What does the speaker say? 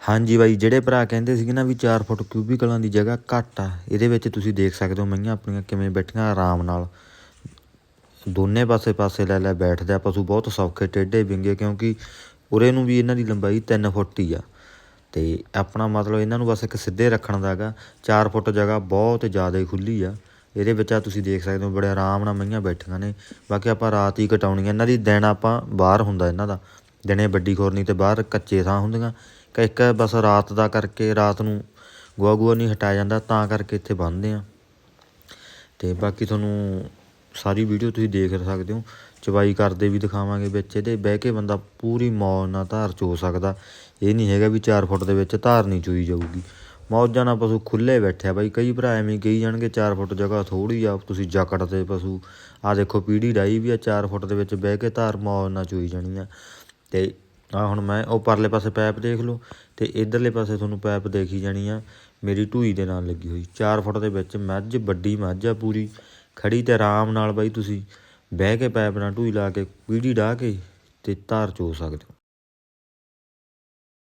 ਹਾਂਜੀ ਬਾਈ, ਜਿਹੜੇ ਭਰਾ ਕਹਿੰਦੇ ਸੀਗੇ ਨਾ ਵੀ 4 ਫੁੱਟ ਕਿਊਬੀਕਲਾਂ ਦੀ ਜਗ੍ਹਾ ਘੱਟ ਆ, ਇਹਦੇ ਵਿੱਚ ਤੁਸੀਂ ਦੇਖ ਸਕਦੇ ਹੋ ਮਈਆਂ ਆਪਣੀਆਂ ਕਿਵੇਂ ਬੈਠੀਆਂ ਆਰਾਮ ਨਾਲ। ਦੋਨੇ ਪਾਸੇ ਪਾਸੇ ਲੈ ਲੈ ਬੈਠਦੇ ਆ ਪਸ਼ੂ, ਬਹੁਤ ਸੌਖੇ ਟੇਢੇ ਵਿੰਗੇ ਕਿਉਂਕਿ ਉਰੇ ਨੂੰ ਵੀ ਇਹਨਾਂ ਦੀ ਲੰਬਾਈ 3 ਫੁੱਟ ਹੀ ਆ। ਤੇ ਆਪਣਾ ਮਤਲਬ ਇਹਨਾਂ ਨੂੰ ਬਸ ਇੱਕ ਸਿੱਧੇ ਰੱਖਣ ਦਾ ਹੈਗਾ 4 ਫੁੱਟ ਜਗ੍ਹਾ ਬਹੁਤ ਜ਼ਿਆਦਾ ਹੀ ਖੁੱਲੀ ਆ। ਇਹਦੇ ਵਿੱਚ ਆ ਤੁਸੀਂ ਦੇਖ ਸਕਦੇ ਹੋ ਬੜੇ ਆਰਾਮ ਨਾਲ ਮਈਆਂ ਬੈਠੀਆਂ ਨੇ, ਬਾਕੀ ਆਪਾਂ ਰਾਤ ਹੀ ਕਟਾਉਣੀ ਇਹਨਾਂ ਦੀ ਦਿਨ ਆਪਾਂ ਬਾਹਰ ਹੁੰਦਾ ਇਹਨਾਂ ਦਾ, ਦਿਨੇ ਵੱਡੀ ਖੋਰਨੀ ਤੇ ਬਾਹਰ ਕੱਚੇ ਥਾਂ ਹੁੰਦੀਆਂ। ਕਿ ਇੱਕ ਬਸ ਰਾਤ ਦਾ ਕਰਕੇ ਰਾਤ ਨੂੰ ਗੋਹਾ ਗੋਹਾ ਨਹੀਂ ਹਟਾਇਆ ਜਾਂਦਾ, ਤਾਂ ਕਰਕੇ ਇੱਥੇ ਬੰਨ੍ਹਦੇ ਆ ਤੇ ਬਾਕੀ ਤੁਹਾਨੂੰ ਸਾਰੀ ਵੀਡੀਓ ਤੁਸੀਂ ਦੇਖ ਸਕਦੇ ਹੋ। ਚਵਾਈ ਕਰਦੇ ਵੀ ਦਿਖਾਵਾਂਗੇ ਵਿੱਚ ਇਹਦੇ, ਬਹਿ ਕੇ ਬੰਦਾ ਪੂਰੀ ਮੌਜ ਨਾਲ ਧਾਰ ਚੋ ਸਕਦਾ। ਇਹ ਨਹੀਂ ਹੈਗਾ ਵੀ 4 ਫੁੱਟ ਦੇ ਵਿੱਚ ਧਾਰ ਨਹੀਂ ਚੋਈ ਜਾਊਗੀ। ਮੌਜਾਂ ਨਾਲ ਪਸ਼ੂ ਖੁੱਲੇ ਬੈਠਿਆ ਬਾਈ, ਕਈ ਭਰਾ ਐਵੇਂ ਕਹੀ ਜਾਣਗੇ 4 ਫੁੱਟ ਜਗ੍ਹਾ ਥੋੜੀ ਆ, ਤੁਸੀਂ ਜਕੜ ਤੇ ਪਸ਼ੂ। ਆ ਦੇਖੋ ਪੀੜੀ ਡਾਈ ਵੀ ਆ 4 ਫੁੱਟ ਦੇ ਵਿੱਚ ਬਹਿ ਕੇ ਧਾਰ ਮੌਜ ਨਾਲ ਚੋਈ ਜਾਣੀ ਆ। ਤੇ ਆ ਹੁਣ ਮੈਂ, ਉਹ ਪਰਲੇ ਪਾਸੇ ਪੈਪ ਦੇਖ ਲਓ ਤੇ ਇਧਰਲੇ ਪਾਸੇ ਤੁਹਾਨੂੰ ਪੈਪ ਦੇਖੀ ਜਾਣੀ ਆ। ਮੇਰੀ ਢੂਈ ਦੇ ਨਾਲ ਲੱਗੀ ਹੋਈ 4 ਫੁੱਟ ਦੇ ਵਿੱਚ ਮੱਝ, ਵੱਡੀ ਮੱਝ ਆ ਪੂਰੀ। ਖੜੀ ਤੇ ਆਰਾਮ ਨਾਲ ਬਾਈ ਤੁਸੀਂ ਬਹਿ ਕੇ ਪੈਪ ਨਾਲ ਢੂਈ ਲਾ ਕੇ, ਪੀੜੀ ਡਾਹ ਕੇ ਤੇ ਧਾਰ ਚੋ ਸਕਦੇ ਹੋ।